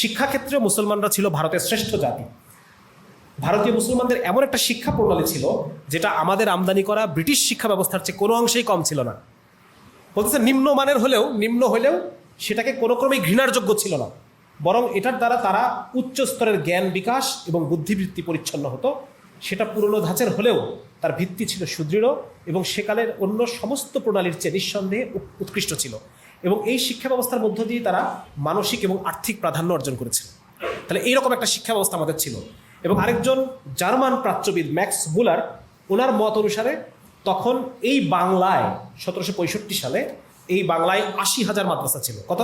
শিক্ষাক্ষেত্রে মুসলমানরা ছিল ভারতের শ্রেষ্ঠ জাতি। ভারতীয় মুসলমানদের এমন একটা শিক্ষা প্রণালী ছিল, যেটা আমাদের আমদানি করা ব্রিটিশ শিক্ষা ব্যবস্থার চেয়ে কোনো অংশেই কম ছিল না। বলতেছে নিম্নমানের হলেও, নিম্ন হলেও সেটাকে কোনো ক্রমেই ঘৃণার যোগ্য ছিল না। বরং এটার দ্বারা তারা উচ্চ স্তরের জ্ঞান বিকাশ এবং বুদ্ধিবৃত্তি পরিচ্ছন্ন হতো। সেটা পুরনো ধাঁচের হলেও তার ভিত্তি ছিল সুদৃঢ় এবং সেকালের অন্য সমস্ত প্রণালীর চেয়ে নিঃসন্দেহে উৎকৃষ্ট ছিল। এবং এই শিক্ষা ব্যবস্থার মধ্য দিয়ে তারা মানসিক এবং আর্থিক প্রাধান্য অর্জন করেছে তাহলে এইরকম একটা শিক্ষা ব্যবস্থা আমাদের ছিল। এবং আরেকজন জার্মান প্রাচ্যবিদ, ম্যাক্স মুলার ওনার মত অনুসারে তখন এই বাংলায় সতেরোশো পঁয়ষট্টি সালে এই বাংলায় আশি হাজার মাদ্রাসা ছিল। কত?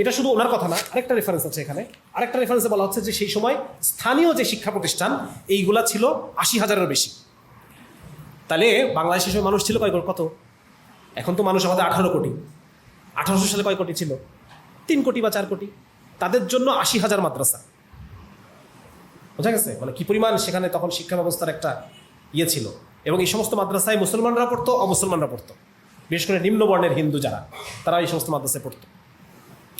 এটা শুধু ওনার কথা না, আরেকটা রেফারেন্স আছে এখানে। আরেকটা রেফারেন্সে বলা হচ্ছে যে সেই সময় স্থানীয় যে শিক্ষা প্রতিষ্ঠান, এইগুলা ছিল আশি হাজারের বেশি। তাহলে সময় মানুষ ছিল কয় কত? এখন তো মানুষ আমাদের আঠারো কোটি। আঠারোশো সালে কয় কোটি ছিল? তিন কোটি বা চার কোটি। তাদের জন্য আশি হাজার মাদ্রাসা। বোঝা গেছে? মানে কি পরিমাণ সেখানে তখন শিক্ষা ব্যবস্থার একটা ইয়ে ছিল। এবং এই সমস্ত মাদ্রাসায় মুসলমানরা পড়তো, অমুসলমানরা পড়তো। বিশেষ করে নিম্নবর্ণের হিন্দু যারা তারা এই সমস্ত মাদ্রাসায় পড়তো।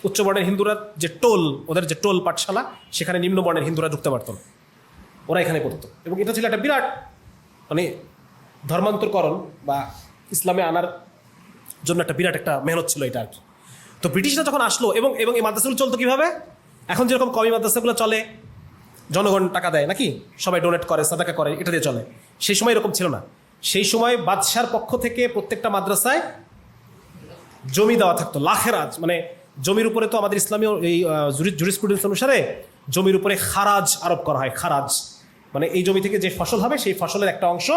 উচ্চবর্ণের হিন্দুরা যে টোল, ওদের যে টোল পাঠশালা, সেখানে নিম্নবর্ণের হিন্দুরা ঢুকতে পারতো না। ওরা এখানে পড়তো। এবং এটা ছিল একটা বিরাট মানে ধর্মান্তরকরণ বা ইসলামে আনার জন্য একটা বিরাট একটা মেহনত ছিল এটা আর কি। তো ব্রিটিশরা যখন আসলো এবং এবং এই মাদ্রাসাগুলো চলতো কীভাবে? এখন যেরকম কমি মাদ্রাসাগুলো চলে, জনগণ টাকা দেয় নাকি? সবাই ডোনেট করে, সাদাকা করে, এটা দিয়ে চলে। সেই সময় এরকম ছিল না। সেই সময় বাদশার পক্ষ থেকে প্রত্যেকটা মাদ্রাসায় জমি দেওয়া থাকতো লাখেরাজ মানে জমির উপরে তো আমাদের ইসলামীয় এই জুরিসপ্রুডেন্স অনুসারে জমির উপরে খারাজ আরোপ করা হয়, খারাজ। মানে এই জমি থেকে যে ফসল হবে, সেই ফসলের একটা অংশ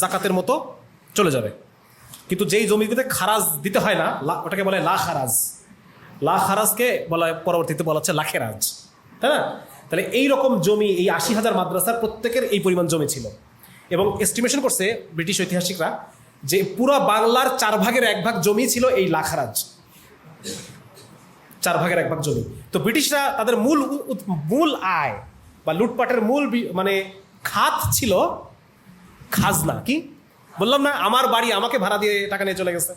জাকাতের মতো চলে যাবে। কিন্তু যেই জমিগুলোতে খারাজ দিতে হয় না ওটাকে বলে লা খারাজ। লা খারাজকে বলা পরবর্তীতে বলা হচ্ছে লাখেরাজ তাই না? তাহলে এই রকম জমি, এই আশি হাজার মাদ্রাসার প্রত্যেকের এই পরিমাণ জমি ছিল। এবং এস্টিমেশন করছে ব্রিটিশ ঐতিহাসিকরা যে পুরো বাংলার চার ভাগের এক ভাগ জমি ছিল এই লাখারাজ চার ভাগের এক ভাগ জমি। তো ব্রিটিশরা তাদের মূল মূল আয় বা লুটপাটের মূল মানে খাত ছিল খাজনা। কি? বললাম, না, আমার বাড়ি আমাকে ভাড়া দিয়ে টাকা নিয়ে চলে গেছে।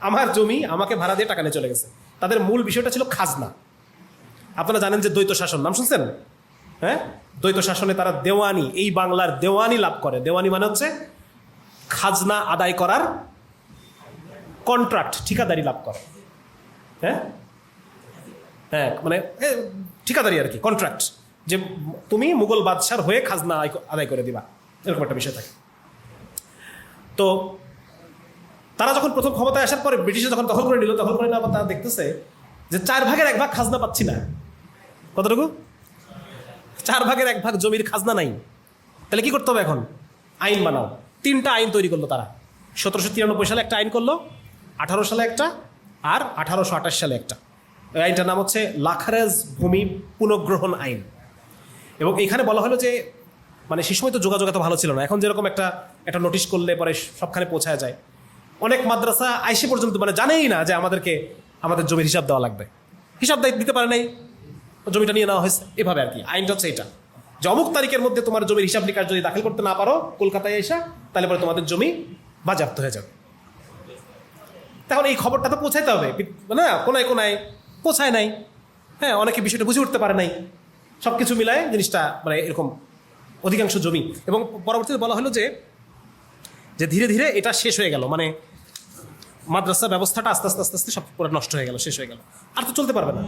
আমার জমি আমাকে ভাড়া দিয়ে টাকা নিয়ে চলে গেছে। তাদের মূল বিষয়টা ছিল খাজনা। আপনারা জানেন যে দ্বৈত শাসন, নাম শুনছেন? হ্যাঁ? দ্বৈত শাসনে তারা দেওয়ানি, এই বাংলার দেওয়ানি লাভ করে। দেওয়ানি মানে হচ্ছে খাজনা আদায় করার কন্ট্রাক্ট ঠিকাদারি লাভ করে। হ্যাঁ? হ্যাঁ মানে ঠিকাদারি আর কি কন্ট্রাক্ট যে তুমি মুঘল বাদশার হয়ে খাজনা আদায় করে দিবা। এরকম একটা বিষয় থাকে। তো তারা যখন প্রথম ক্ষমতায় আসার পরে ব্রিটিশে যখন দখল করে নিল দখল করে নেওয়ার তারা দেখতেছে যে চার ভাগের এক ভাগ খাজনা পাচ্ছি না। কতটুকু? চার ভাগের এক ভাগ জমির খাজনা নাই। তাহলে কি করতে হবে এখন? আইন বানাও। তিনটা আইন তৈরি করল তারা। সতেরোশো তিরানব্বই সালে একটা আইন করল, আঠারো সালে একটা, আর আঠারোশো আঠাশ সালে একটা। ওই আইনটার নাম হচ্ছে লাখারেজ ভূমি পুনঃগ্রহণ আইন। এবং এখানে বলা হলো যে মানে সে সময় তো যোগাযোগ এত ভালো ছিল না। এখন যেরকম একটা একটা নোটিশ করলে পরে সবখানে পৌঁছায় যায়। অনেক মাদ্রাসা আইসে পর্যন্ত মানে জানেই না যে আমাদেরকে, আমাদের জমির হিসাব দেওয়া লাগবে। হিসাব দিতে পারে নাই। জমিটা নিয়ে নেওয়া হয়েছে। এভাবে আর কি। আইনটা হচ্ছে এটা। যে অমুক তারিখের মধ্যে তোমার জমির হিসাব নিকাশ যদি দাখিল করতে না পারো, কলকাতায় এসে, তাহলে পরে তোমাদের জমি বাজেয়াপ্ত হয়ে যাবে। তখন এই খবরটা তো পৌঁছাইতে হবে। মানে কোনায় কোনায় পৌঁছায় নাই। হ্যাঁ অনেকে বিষয়টা বুঝে উঠতে পারে নাই। সব কিছু মিলায় জিনিসটা মানে এরকম অধিকাংশ জমি। এবং পরবর্তীতে বলা হলো যে যে ধীরে ধীরে এটা শেষ হয়ে গেল। মানে মাদ্রাসা ব্যবস্থাটা আস্তে আস্তে আস্তে আস্তে সব পুরো নষ্ট হয়ে গেল, শেষ হয়ে গেল। আর তো চলতে পারবে না।